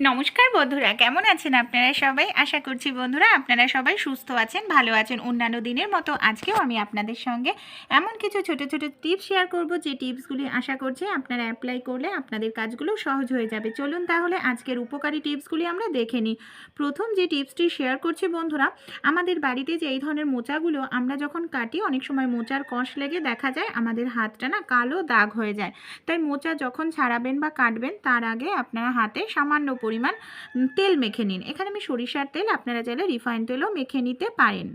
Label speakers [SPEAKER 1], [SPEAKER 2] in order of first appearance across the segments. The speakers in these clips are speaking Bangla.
[SPEAKER 1] নমস্কার বন্ধুরা, কেমন আছেন আপনারা সবাই? আশা করছি বন্ধুরা আপনারা সবাই সুস্থ আছেন, ভালো আছেন। অন্যান্য দিনের মতো আজকেও আমি আপনাদের সঙ্গে এমন কিছু ছোট ছোট টিপস শেয়ার করব, যে টিপসগুলি আশা করছি আপনারা অ্যাপ্লাই করলে আপনাদের কাজগুলো সহজ হয়ে যাবে। চলুন তাহলে আজকের উপকারী টিপসগুলি আমরা দেখে নিই। প্রথম যে টিপসটি শেয়ার করছি বন্ধুরা, আমাদের বাড়িতে যে এই ধরনের মোচাগুলো আমরা যখন কাটি, অনেক সময় মোচার কষ লেগে দেখা যায় আমাদের হাতটা না কালো দাগ হয়ে যায়। তাই মোচা যখন ছাড়াবেন বা কাটবেন, তার আগে আপনারা হাতে সামান্য পরিমাণ তেল মেখে নিন। এখানে আমি সরিষার তেল, আপনারা চাইলে রিফাইন তেলও মেখে নিতে পারেন।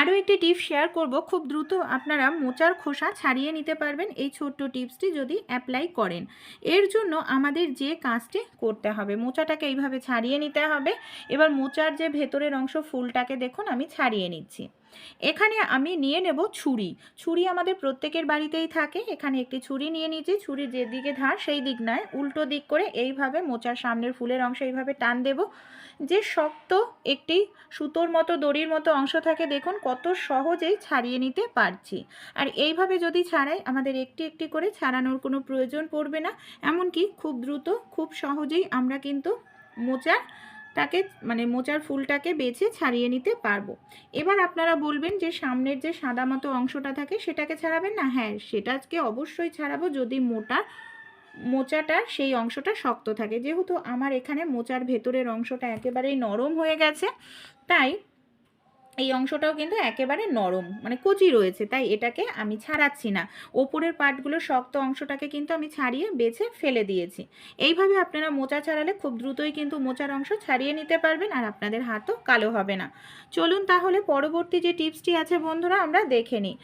[SPEAKER 1] আরও একটি টিপস শেয়ার করব। খুব দ্রুত আপনারা মোচার খোসা ছাড়িয়ে নিতে পারবেন। এই ছোট্ট টিপসটি যদি অ্যাপ্লাই করেন। এর জন্য আমাদের যে কাজটি করতে হবে, মোচাটাকে এইভাবে ছাড়িয়ে নিতে হবে। এবার মোচার যে ভেতরের অংশ, ফুলটাকে দেখুন, আমি ছাড়িয়ে নিচ্ছি। এখানে আমি নিয়ে নেব ছুরি। ছুরি আমাদের প্রত্যেকের বাড়িতেই থাকে। এখানে একটি ছুরি নিয়ে নিয়েছি। ছুরির যেদিকে ধার, সেই দিক নয়। উল্টো দিক করে এইভাবে মোচার সামনের ফুলের অংশ এইভাবে টান দেব। যে শক্ত একটি সুতোর মতো, দড়ির মতো অংশ থাকে, দেখুন কত সহজেই ছাড়িয়ে নিতে পারছি। আর এইভাবে যদি ছাড়াই, আমাদের একটি একটি করে ছাড়ানোর কোনো প্রয়োজন পড়বে না। এমনকি খুব দ্রুত, খুব সহজেই আমরা কিন্তু মোচার টাকে মানে মোচার ফুলটাকে বেছে ছাড়িয়ে নিতে পারব। এবার আপনারা বলবেন যে সামনের যে সাদা মতো অংশটা থাকে সেটাকে ছাড়াবেন না? হ্যাঁ সেটাকে অবশ্যই ছাড়াবো যদি মোটা, মোচাটা সেই অংশটা শক্ত থাকে। যেহেতু আমার এখানে মোচার ভেতরের অংশটা একেবারেই নরম হয়ে গেছে, তাই এই অংশটাও কিন্তু একেবারে নরম মানে কচি রয়েছে, তাই এটাকে আমি ছাড়াচ্ছি না। ওপরের পার্টগুলো শক্ত অংশটাকে কিন্তু আমি ছাড়িয়ে বেছে ফেলে দিয়েছি। এইভাবে আপনারা মোচা ছাড়ালে খুব দ্রুতই কিন্তু মোচার অংশ ছাড়িয়ে নিতে পারবেন আর আপনাদের হাতও কালো হবে না। চলুন তাহলে পরবর্তী যে টিপসটি আছে বন্ধুরা, আমরা দেখে নিই।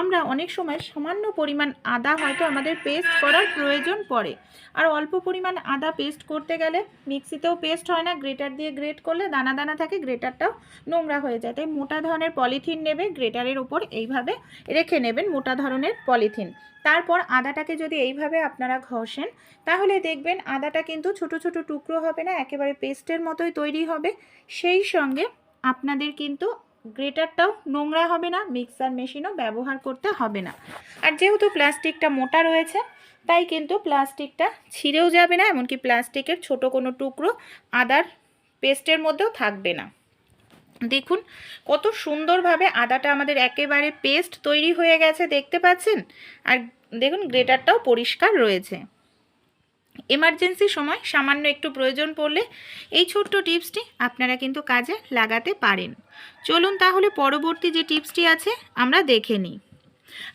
[SPEAKER 1] আমরা অনেক সময় সামান্য পরিমাণ আদা হয়তো আমাদের পেস্ট করার প্রয়োজন পড়ে। আর অল্প পরিমাণ আদা পেস্ট করতে গেলে মিক্সিতেও পেস্ট হয় না, গ্রেটার দিয়ে গ্রেট করলে দানা দানা থাকে, গ্রেটারটাও নোংরা হয়ে যায়, তাই মোটা ধরনের পলিথিন নেবে, গ্রেটারের ওপর এইভাবে রেখে নেবেন মোটা ধরনের পলিথিন। তারপর আদাটাকে যদি এইভাবে আপনারা ঘষেন, তাহলে দেখবেন আদাটা কিন্তু ছোট ছোট টুকরো হবে না, একেবারে পেস্টের মতোই তৈরি হবে। সেই সঙ্গে আপনাদের কিন্তু গ্রেটারটাও নোংরা হবে না, মিক্সার মেশিনও ব্যবহার করতে হবে না। আর যেহেতু প্লাস্টিকটা মোটা রয়েছে, তাই কিন্তু প্লাস্টিকটা ছিঁড়েও যাবে না, এমনকি প্লাস্টিকের ছোট কোনো টুকরো আদার পেস্টের মধ্যেও থাকবে না। দেখুন, কত সুন্দরভাবে আদাটা আমাদের একেবারে পেস্ট তৈরি হয়ে গেছে, দেখতে পাচ্ছেন? আর দেখুন, গ্রেটারটাও পরিষ্কার রয়েছে। এমার্জেন্সি সময়, সামান্য একটু প্রয়োজন পড়লে এই ছোট্ট টিপসটি আপনারা কিন্তু কাজে লাগাতে পারেন। চলুন তাহলে পরবর্তী যে টিপসটি আছে, আমরা দেখে নিই।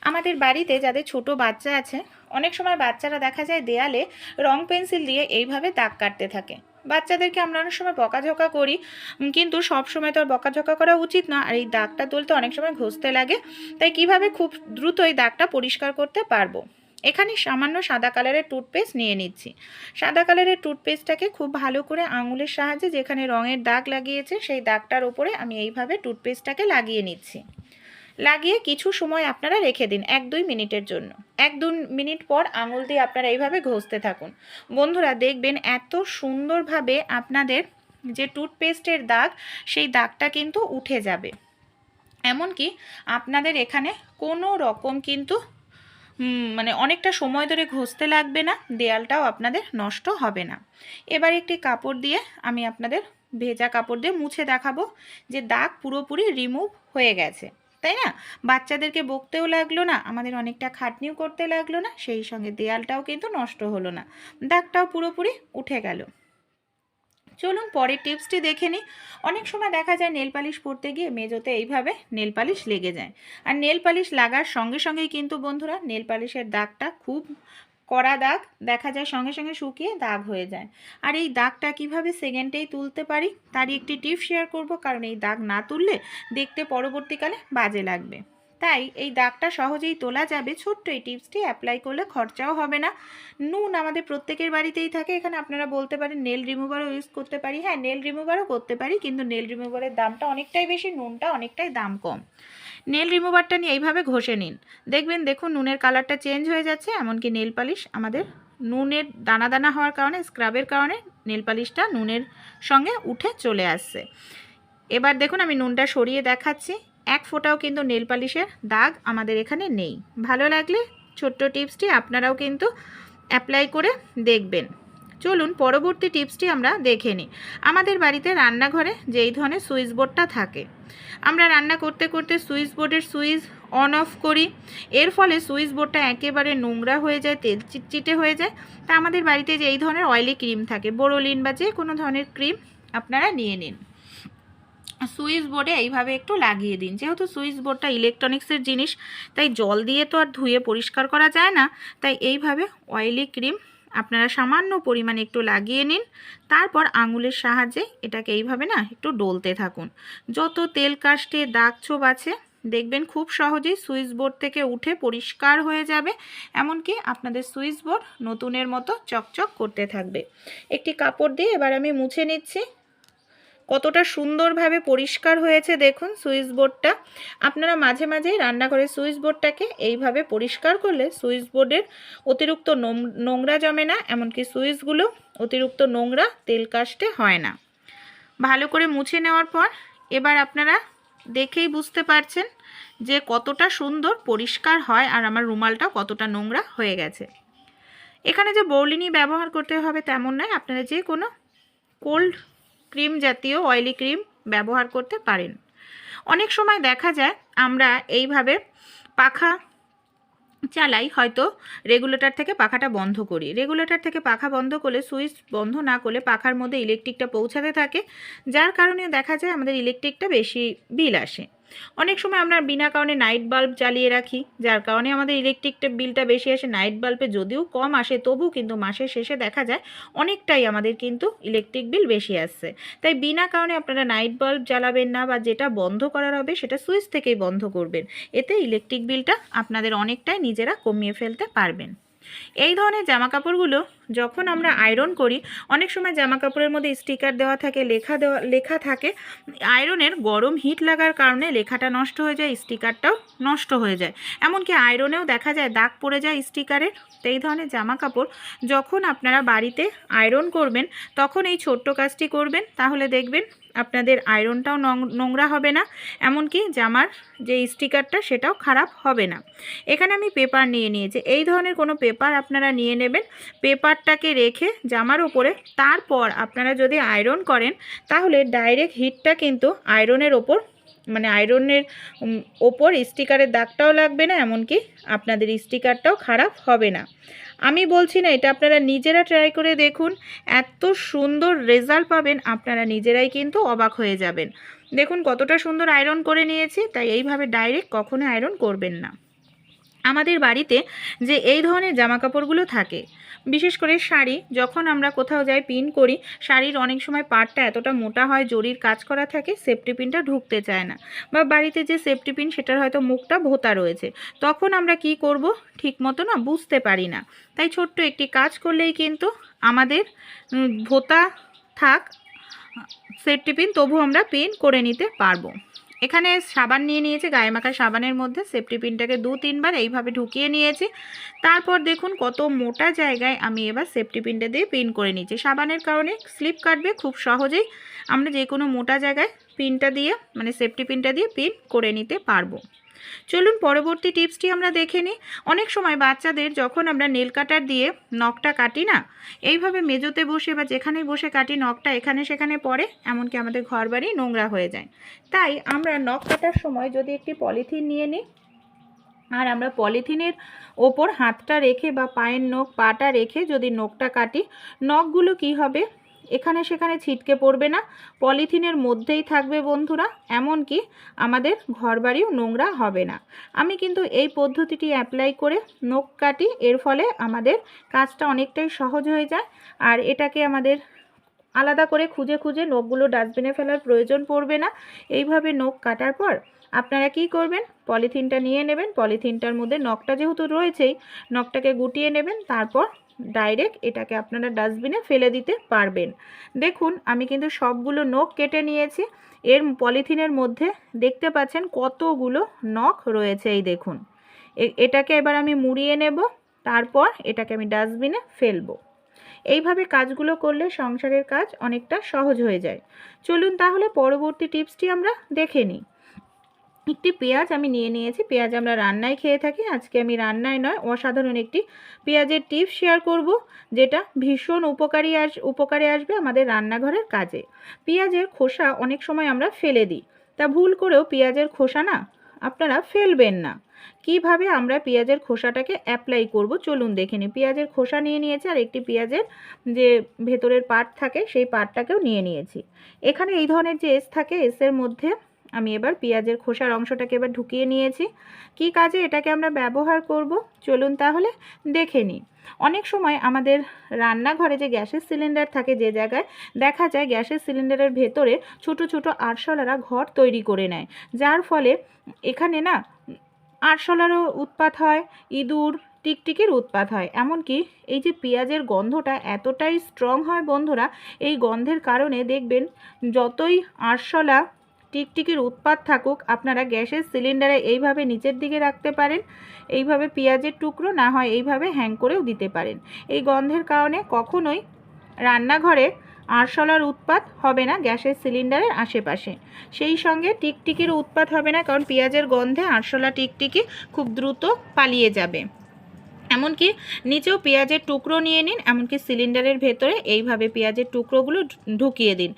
[SPEAKER 1] আমাদের বাড়িতে যাদের ছোট বাচ্চা আছে, অনেক সময় বাচ্চারা দেখা যায় দেয়ালে রং পেন্সিল দিয়ে এইভাবে দাগ কাটতে থাকে। বাচ্চাদেরকে আমরা অনেক সময় বকাঝকা করি কিন্তু সব সময় তো আর বকাঝকা করা উচিত না। আর এই দাগটা তুলতে অনেক সময় ঘষতে লাগে। তাই কীভাবে খুব দ্রুত এই দাগটা পরিষ্কার করতে পারব? এখানে সামান্য সাদা কালারের টুথপেস্ট নিয়ে নিচ্ছি। সাদা কালারের টুথপেস্টটাকে খুব ভালো করে আঙুলের সাহায্যে যেখানে রঙের দাগ লাগিয়েছে, সেই দাগটার ওপরে আমি এইভাবে টুথপেস্টটাকে লাগিয়ে নিচ্ছি। লাগিয়ে কিছু সময় আপনারা রেখে দিন, এক দুই মিনিটের জন্য। এক দু মিনিট পর আঙুল দিয়ে আপনারা এইভাবে ঘষতে থাকুন। বন্ধুরা, দেখবেন এত সুন্দরভাবে আপনাদের যে টুথপেস্টের দাগ, সেই দাগটা কিন্তু উঠে যাবে। এমনকি আপনাদের এখানে কোনো রকম কিন্তু মানে অনেকটা সময় ধরে ঘষতে লাগবে না, দেয়ালটাও আপনাদের নষ্ট হবে না। এবার একটি কাপড় দিয়ে আমি আপনাদের ভেজা কাপড় দিয়ে মুছে দেখাবো যে দাগ পুরোপুরি রিমুভ হয়ে গেছে। তাই না? বাচ্চাদেরকে বকতেও লাগল না, আমাদের অনেকটা খাটনিও করতে লাগল না, সেই সঙ্গে দেয়ালটাও কিন্তু নষ্ট হলো না। দাগটাও পুরোপুরি উঠে গেল। চলুন পরের টিপসটি দেখে নিই। অনেক সময় দেখা যায় নেল পালিশ পরতে গিয়ে মেজোতে এইভাবে নেল পালিশ লেগে যায়। আর নেল পালিশ লাগার সঙ্গে সঙ্গেই কিন্তু বন্ধুরা, নেল পালিশের দাগটা খুব কড়া দাগ দেখা যায় সঙ্গে সঙ্গে শুকিয়ে দাগ হয়ে যায়। আর এই দাগটা কীভাবে সেকেন্ডেই তুলতে পারি তারই একটি টিপ শেয়ার করব, কারণ এই দাগ না তুললে দেখতে পরবর্তীকালে বাজে লাগবে। তাই এই দাগটা সহজেই তোলা যাবে। ছোট্ট এই টিপসটি অ্যাপ্লাই করলে খরচাও হবে না। নুন আমাদের প্রত্যেকের বাড়িতেই থাকে। এখানে আপনারা বলতে পারেন নেল রিমুভারও ইউজ করতে পারি। হ্যাঁ নেল রিমুভারও করতে পারি, কিন্তু নেল রিমুভারের দামটা অনেকটাই বেশি, নুনটা অনেকটাই দাম কম। নেল রিমুভারটা নিয়ে এইভাবে ঘষে নিন। দেখবেন, দেখুন, নুনের কালারটা চেঞ্জ হয়ে যাচ্ছে, এমনকি নেল পালিশ আমাদের নুনের দানা দানা হওয়ার কারণে, স্ক্রাবের কারণে নেল পালিশটা নুনের সঙ্গে উঠে চলে আসছে। এবার দেখুন, আমি নুনটা সরিয়ে দেখাচ্ছি। এক ফোঁটাও কিন্তু নেল পালিশের দাগ আমাদের এখানে নেই। ভালো লাগলে ছোট্ট টিপসটি আপনারাও কিন্তু অ্যাপ্লাই করে দেখবেন। চলুন পরবর্তী টিপসটি আমরা দেখে নিই। আমাদের বাড়িতে রান্নাঘরে যেই ধরনের সুইচ বোর্ডটা থাকে, আমরা রান্না করতে করতে সুইচ বোর্ডের সুইচ অন অফ করি। এর ফলে সুইচ বোর্ডটা একেবারে নোংরা হয়ে যায়, তেল চিটচিটে হয়ে যায়। তা আমাদের বাড়িতে যে এই ধরনের অয়েলি ক্রিম থাকে বোরোলিন বা যে কোনো ধরনের ক্রিম আপনারা নিয়ে নিন। সুইচ বোর্ডে এইভাবে একটু লাগিয়ে দিন। যেহেতু সুইচ বোর্ডটা ইলেকট্রনিক্সের জিনিস, তাই জল দিয়ে তো আর ধুয়ে পরিষ্কার করা যায় না। তাই এইভাবে অয়েলি ক্রিম আপনারা সামান্য পরিমাণে একটু লাগিয়ে নিন। তারপর আঙুলের সাহায্যে এটাকে এইভাবে না একটু ডলতে থাকুন। যত তেল কাস্টে দাগ ছোপ আছে, দেখবেন খুব সহজেই সুইচ বোর্ড থেকে উঠে পরিষ্কার হয়ে যাবে। এমনকি আপনাদের সুইচ বোর্ড নতুনের মতো চকচক করতে থাকবে। একটি কাপড় দিয়ে এবার আমি মুছে নিচ্ছি। কতটা সুন্দরভাবে পরিষ্কার হয়েছে দেখুন সুইচ বোর্ডটা। আপনারা মাঝে মাঝেই রান্নাঘরের সুইচ বোর্ডটাকে এইভাবে পরিষ্কার করলে সুইচ বোর্ডের অতিরিক্ত নোংরা জমে না, এমনকি সুইচগুলো অতিরিক্ত নোংরা তেল কাস্টে হয় না। ভালো করে মুছে নেওয়ার পর এবার আপনারা দেখেই বুঝতে পারছেন যে কতটা সুন্দর পরিষ্কার হয় আর আমার রুমালটা কতটা নোংরা হয়ে গেছে। এখানে যে বৌলিনি ব্যবহার করতে হবে তেমন নয়, আপনারা যে কোনো কোল্ড ক্রিম জাতীয় অয়েলি ক্রিম ব্যবহার করতে পারেন। অনেক সময় দেখা যায় আমরা এইভাবে পাখা চালাই, হয়তো রেগুলেটর থেকে পাখাটা বন্ধ করি। রেগুলেটর থেকে পাখা বন্ধ করলে, সুইচ বন্ধ না করলে পাখার মধ্যে ইলেকট্রিকটা পৌঁছাতে থাকে, যার কারণে দেখা যায় আমাদের ইলেকট্রিকটা বেশি বিল আসে। অনেক সময় আমরা বিনা কারণে নাইট বাল্ব জ্বালিয়ে রাখি, যার কারণে আমাদের ইলেকট্রিকটা বিলটা বেশি আসে নাইট বাল্বে যদিও কম আসে তবু কিন্তু মাসের শেষে দেখা যায় অনেকটাই আমাদের কিন্তু ইলেকট্রিক বিল বেশি আসছে। তাই বিনা কারণে আপনারা নাইট বাল্ব জ্বালাবেন না বা যেটা বন্ধ করার হবে সেটা সুইচ থেকেই বন্ধ করবেন। এতে ইলেকট্রিক বিলটা আপনাদের অনেকটাই নিজেরা কমিয়ে ফেলতে পারবেন। এই ধরনের জামা কাপড়গুলো যখন আমরা আয়রন করি, অনেক সময় জামা কাপড়ের মধ্যে স্টিকার দেওয়া থাকে, লেখা দেওয়া, লেখা থাকে আয়রনের গরম হিট লাগার কারণে লেখাটা নষ্ট হয়ে যায় স্টিকারটাও নষ্ট হয়ে যায়। এমনকি আয়রনেও দেখা যায় দাগ পড়ে যায় স্টিকারের তো এই ধরনের জামা কাপড় যখন আপনারা বাড়িতে আয়রন করবেন, তখন এই ছোট্ট কাজটি করবেন, তাহলে দেখবেন আপনাদের আয়রনটাও নোংরা হবে না, এমনকি জামার যে স্টিকারটা সেটাও খারাপ হবে না। এখানে আমি পেপার নিয়ে নিয়েছি। এই ধরনের কোনো পেপার আপনারা নিয়ে নেবেন। পেপারটাকে রেখে জামার উপরে, তারপর আপনারা যদি আয়রন করেন, তাহলে ডাইরেক্ট হিটটা কিন্তু আয়রনের ওপর মানে আয়রনের ওপর স্টিকারের দাগটাও লাগবে না, এমনকি আপনাদের স্টিকারটাও খারাপ হবে না। আমি বলছি না, এটা আপনারা নিজেরা ট্রাই করে দেখুন, এত সুন্দর রেজাল্ট পাবেন, আপনারা নিজেরাই কিন্তু অবাক হয়ে যাবেন। দেখুন কতটা সুন্দর আয়রন করে নিয়েছি, তাই এইভাবে ডাইরেক্ট কখনো আয়রন করবেন না। আমাদের বাড়িতে যে এই ধরনের জামা কাপড়গুলো থাকে, বিশেষ করে শাড়ি, যখন আমরা কোথাও যাই পিন করি, শাড়ির অনেক সময় পাটটা এতটা মোটা হয়, জরির কাজ করা থাকে সেফটি পিনটা ঢুকতে চায় না। বা বাড়িতে যে সেফটি পিন সেটার হয়তো মুখটা ভোতা রয়েছে। তখন আমরা কি করব? ঠিক মতো না, বুঝতে পারি না। তাই ছোট্ট একটি কাজ করলেই কিন্তু আমাদের ভোতা থাক সেফটি পিন তবু আমরা পিন করে নিতে পারব। এখানে সাবান নিয়ে নিয়েছি, গায়ে মাখা সাবানের মধ্যে সেফটি পিনটাকে দু তিনবার এইভাবে ঢুকিয়ে নিয়েছি। তারপর দেখুন কত মোটা জায়গায় আমি এবার সেফটি পিনটা দিয়ে পিন করে নিয়েছি। সাবানের কারণে স্লিপ কাটবে খুব সহজেই। আমরা যে কোনো মোটা জায়গায় পিনটা দিয়ে মানে সেফটি পিনটা দিয়ে পিন করে নিতে পারব। চলুন পরবর্তী টিপসটি আমরা দেখে নিই। অনেক সময় বাচ্চাদের যখন আমরা নেল কাটার দিয়ে নখটা কাটি না, এইভাবে মেজোতে বসে বা যেখানেই বসে কাটি, নখটা এখানে সেখানে পড়ে, এমনকি আমাদের ঘর বাড়ি নোংরা হয়ে যায়। তাই আমরা নখ কাটার সময় যদি একটি পলিথিন নিয়ে নিই, আর আমরা পলিথিনের ওপর হাতটা রেখে বা পায়ের নখ, পাটা রেখে যদি নখটা কাটি, নখগুলো কি হবে? এখানে সেখানে ছিটকে পড়বে না। পলিথিনের মধ্যেই থাকবে বন্ধুরা, এমনকি আমাদের ঘরবাড়িও নোংরা হবে না। আমি কিন্তু এই পদ্ধতিটি অ্যাপ্লাই করে নখ কাটি, এর ফলে আমাদের কাজটা অনেকটাই সহজ হয়ে যায়। আর এটাকে আমাদের আলাদা করে খুঁজে খুঁজে নখগুলো ডাস্টবিনে ফেলার প্রয়োজন পড়বে না। এইভাবে নখ কাটার পর আপনারা কি করবেন? পলিথিনটা নিয়ে নেবেন, পলিথিনটার মধ্যে নখটা যেহেতু রয়েছেই, নখটাকে গুটিয়ে নেবেন, তারপর ডাইরেক্ট এটাকে আপনারা ডাস্টবিনে ফেলে দিতে পারবেন। দেখুন, আমি কিন্তু সবগুলো নখ কেটে নিয়েছি, এর পলিথিনের মধ্যে দেখতে পাচ্ছেন কতগুলো নখ রয়েছে, এই দেখুন। এটাকে এবার আমি মুড়িয়ে নেব, তারপর এটাকে আমি ডাস্টবিনে ফেলব। এইভাবে কাজগুলো করলে সংসারের কাজ অনেকটা সহজ হয়ে যায়। চলুন তাহলে পরবর্তী টিপসটি আমরা দেখে নিই। একটি পেঁয়াজ আমি নিয়ে নিয়েছি। পেঁয়াজ আমরা রান্নায় খেয়ে থাকি। আজকে আমি রান্নায় নয়, অসাধারণ একটি পেঁয়াজের টিপ শেয়ার করব, যেটা ভীষণ উপকারী আস, উপকারে আসবে আমাদের রান্নাঘরের কাজে। পেঁয়াজের খোসা অনেক সময় আমরা ফেলে দিই। তা ভুল করেও পেঁয়াজের খোসা না, আপনারা ফেলবেন না। কীভাবে আমরা পেঁয়াজের খোসাটাকে অ্যাপ্লাই করব, চলুন দেখে নিই। পেঁয়াজের খোসা নিয়ে নিয়েছি আর একটি পেঁয়াজের যে ভেতরের পার্ট থাকে, সেই পার্টটাকেও নিয়ে নিয়েছি। এখানে এই ধরনের যে এস থাকে এসের মধ্যে আমি এবার পেঁয়াজের খোসার অংশটাকে এবার ঢুকিয়ে নিয়েছি। কি কাজে এটাকে আমরা ব্যবহার করব? চলুন তাহলে দেখে নিই। অনেক সময় আমাদের রান্নাঘরে যে গ্যাসের সিলিন্ডার থাকে যে জায়গায়, দেখা যায় গ্যাসের সিলিন্ডারের ভেতরে ছোট ছোট আরশোলারা ঘর তৈরি করে নেয়। যার ফলে এখানে না আরশোলারও উৎপাত হয়, ইঁদুর, টিকটিকির উৎপাত হয়। এমনকি এই যে পেঁয়াজের গন্ধটা এতটাই স্ট্রং হয় বন্ধুরা, এই গন্ধের কারণে দেখবেন যতই আরশোলা টিকটিকির উৎপাত থাকুক, আপনারা গ্যাসের সিলিন্ডারে এইভাবে নিচের দিকে রাখতে পারেন, এইভাবে পেঁয়াজের টুকরো, না হয় এইভাবে হ্যাং করেও দিতে পারেন। এই গন্ধের কারণে কখনোই রান্নাঘরে আরশোলার উৎপাত হবে না গ্যাসের সিলিন্ডারের আশেপাশে। সেই সঙ্গে টিকটিকির উৎপাত হবে না, কারণ পেঁয়াজের গন্ধে আরশোলা টিকটিকি খুব দ্রুত পালিয়ে যাবে। এমনকি নিচেও পেঁয়াজের টুকরো নিয়ে নিন, এমনকি সিলিন্ডারের ভেতরে এইভাবে পেঁয়াজের টুকরোগুলো ঢুকিয়ে দিন।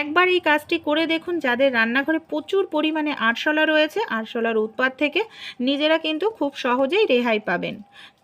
[SPEAKER 1] একবার এই কাজটি করে দেখুন, যাদের রান্নাঘরে প্রচুর পরিমাণে আরশোলা রয়েছে, আরশোলার উৎপাদ থেকে নিজেরা কিন্তু খুব সহজেই রেহাই পাবেন।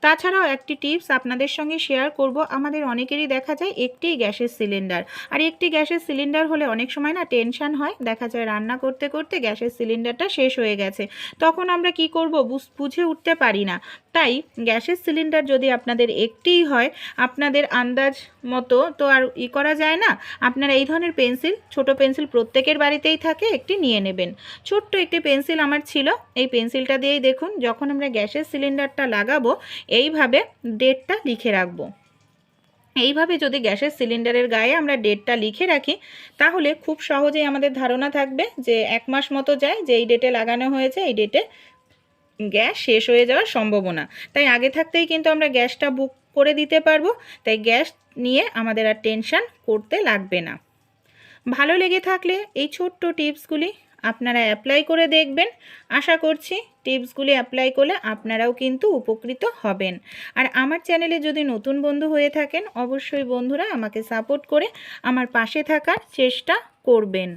[SPEAKER 1] তাছাড়াও একটি টিপস আপনাদের সঙ্গে শেয়ার করব। আমাদের অনেকেরই দেখা যায় একটি গ্যাসের সিলিন্ডার। আর একটি গ্যাসের সিলিন্ডার হলে অনেক সময় না টেনশান হয়, দেখা যায় রান্না করতে করতে গ্যাসের সিলিন্ডারটা শেষ হয়ে গেছে। তখন আমরা কি করব? বুঝ- উঠতে পারি না। তাই গ্যাসের সিলিন্ডার যদি আপনাদের একটিই হয়, আপনাদের আন্দাজ মতো তো আর ই করা যায় না। আপনারা এই ধরনের পেন্সিল, ছোট পেন্সিল প্রত্যেকের বাড়িতেই থাকে, একটি নিয়ে নেবেন। ছোট্ট একটি পেন্সিল আমার ছিল। এই পেন্সিলটা দিয়েই দেখুন, যখন আমরা গ্যাসের সিলিন্ডারটা লাগাবো এইভাবে ডেটটা লিখে রাখব। এইভাবে যদি গ্যাসের সিলিন্ডারের গায়ে আমরা ডেটটা লিখে রাখি, তাহলে খুব সহজেই আমাদের ধারণা থাকবে যে এক মাস মতো যায়, যে এই ডেটে লাগানো হয়েছে, এই ডেটে গ্যাস শেষ হয়ে যাওয়ার সম্ভাবনা। তাই আগে থাকতেই কিন্তু আমরা গ্যাসটা বুক করে দিতে পারব, তাই গ্যাস নিয়ে আমাদের আর টেনশন করতে লাগবে না। ভালো লেগে থাকলে এই ছোট্ট টিপসগুলি আপনারা অ্যাপ্লাই করে দেখবেন। আশা করছি টিপসগুলি অ্যাপ্লাই করলে আপনারাও কিন্তু উপকৃত হবেন। আর আমার চ্যানেলে যদি নতুন বন্ধু হয়ে থাকেন, অবশ্যই বন্ধুরা আমাকে সাপোর্ট করে আমার পাশে থাকার চেষ্টা করবেন।